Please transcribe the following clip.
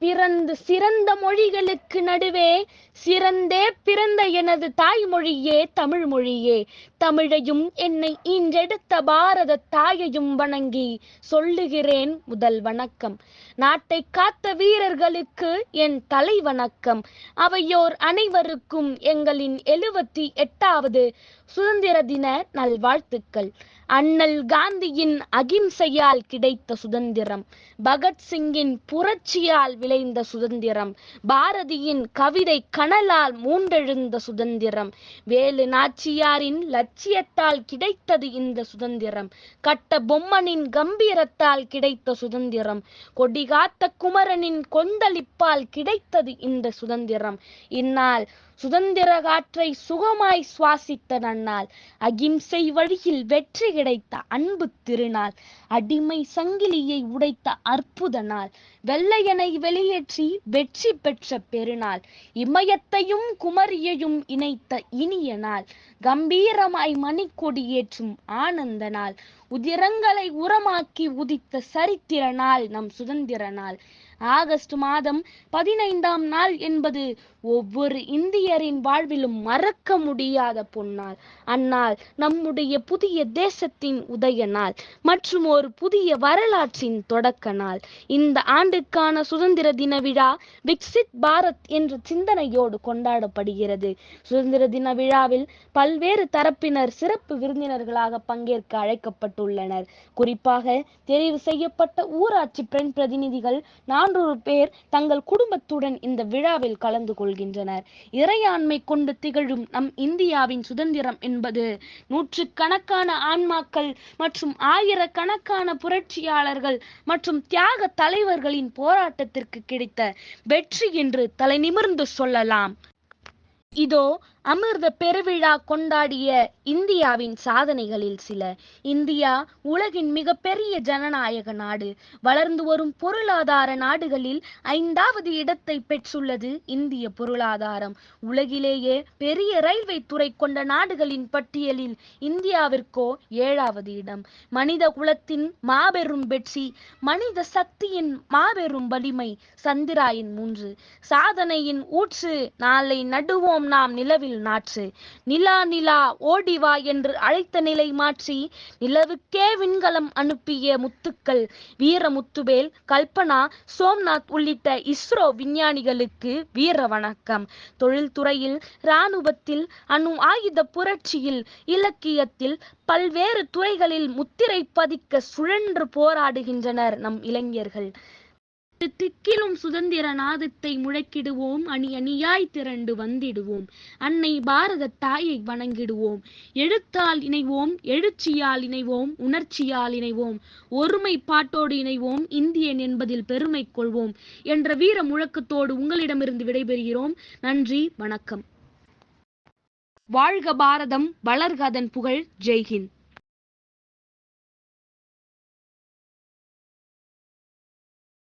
பிறந்து சிறந்த மொழிகளுக்கு நடுவே சிறந்தே பிறந்த எனது தாய்மொழியே தமிழ் மொழியே தமிழையும் என்னை ஈன்றெடுத்த பாரத தாயையும் வணங்கி சொல்லுகிறேன் முதல் வணக்கம். நாட்டை காத்த வீரர்களுக்கு என் தலை வணக்கம். அவையோர் அனைவருக்கும் எங்களின் எழுபத்தி எட்டாவது சுதந்திர தின நல்வாழ்த்துக்கள். அண்ணல் காந்தியின் அகிம்சையால் கிடைத்த சுதந்திரம் பகத்சிங்கின் புரட்சியால் விளைந்த சுதந்திரம் பாரதியின் கவிதை கனலால் மூண்டெழுந்த சுதந்திரம் வேலு நாச்சியாரின் லட்சியத்தால் கிடைத்தது இந்த சுதந்திரம் கட்ட பொம்மனின் கம்பீரத்தால் கிடைத்த சுதந்திரம் கொடிகாத்த குமரனின் கொந்தளிப்பால் கிடைத்தது இந்த சுதந்திரம். இந்நாள் சுதந்திர காற்றை சுகமாய் சுவாசித்த நன்னாள் அகிம்சை வழியில் வெற்றி கிடைத்த அன்பு திருநாள் அடிமை சங்கிலியை உடைத்த அற்புத நாள் வெள்ளையனை வெளியேற்றி வெற்றி பெற்ற பெருநாள் இமயத்தையும் குமரியையும் இணைத்த இனிய நாள். கம்பீரமாய் மணிக்கொடி ஏற்றும் ஆனந்த நாள் உதிரங்களை உரமாக்கி உதித்த சரித்திர நாள் நம் சுதந்திர நாள் ஆகஸ்ட் மாதம் பதினைந்தாம் நாள் என்பது ஒவ்வொரு இந்தியரின் வாழ்விலும் மறக்க முடியாத பொன்னாள் அந்நாள் நம்முடைய புதிய தேசத்தின் உதய நாள் மற்றும் ஒரு புதிய வரலாற்றின் தொடக்க நாள். இந்த ஆண்டுக்கான சுதந்திர தின விழா விக்சித் பாரத் என்ற சிந்தனையோடு கொண்டாடப்படுகிறது. சுதந்திர தின விழாவில் பல்வேறு தரப்பினர் சிறப்பு விருந்தினர்களாக பங்கேற்க அழைக்கப்பட்டுள்ளனர். குறிப்பாக தெரிவு செய்யப்பட்ட ஊராட்சி பெண் பிரதிநிதிகள் நானூறு பேர் தங்கள் குடும்பத்துடன் இந்த விழாவில் கலந்து கொள்கின்றனர். இறையாண்மை கொண்டு திகழும் நம் இந்தியாவின் சுதந்திரம் என்பது நூற்று கணக்கான ஆன்மாக்கள் மற்றும் ஆயிரக்கணக்கான புரட்சியாளர்கள் மற்றும் தியாக தலைவர்களின் போராட்டத்திற்கு கிடைத்த வெற்றி என்று தலை நிமிர்ந்து சொல்லலாம். இதோ அமிர்த பெருவிழா கொண்டாடிய இந்தியாவின் சாதனைகளில் சில. இந்தியா உலகின் மிகப்பெரிய ஜனநாயக நாடு. வளர்ந்து வரும் பொருளாதார நாடுகளில் ஐந்தாவது இடத்தை பெற்றுள்ளது இந்திய பொருளாதாரம். உலகிலேயே பெரிய ரயில்வே துறை கொண்ட நாடுகளின் பட்டியலில் இந்தியாவிற்கோ ஏழாவது இடம். மனித குலத்தின் மாபெரும் வெற்றி மனித சக்தியின் மாபெரும் வலிமை சந்திராயின் மூன்று. சாதனையின் ஊற்று நாளை நடுவோம் நாம் நிலவில். நாற்று. நிலா நிலா ஓடிவா என்று அழைத்த நிலை மாற்றி நிலவுக்கே விண்கலம் அனுப்பிய முத்துக்கள் வீரமுத்துவேல் கல்பனா சோம்நாத் உள்ளிட்ட இஸ்ரோ விஞ்ஞானிகளுக்கு வீர வணக்கம். தொழில்துறையில் இராணுவத்தில் அணு ஆயுத புரட்சியில் இலக்கியத்தில் பல்வேறு துறைகளில் முத்திரை பதிக்க சுழன்று போராடுகின்றனர் நம் இளைஞர்கள். திக்கிலும் சுதந்திர நாதத்தை முழக்கிடுவோம். அணி அணியாய் திரண்டு வந்திடுவோம். அன்னை பாரத தாயை வணங்கிடுவோம். எழுத்தால் இணைவோம் எழுச்சியால் இணைவோம் உணர்ச்சியால் இணைவோம். ஒருமை பாட்டோடு இணைவோம் இந்தியன் என்பதில் பெருமை கொள்வோம் என்ற வீர முழக்கத்தோடு உங்களிடமிருந்து விடைபெறுகிறோம். நன்றி வணக்கம். வாழ்க பாரதம் வளர்க அதன் புகழ். ஜெய்ஹிந்த்.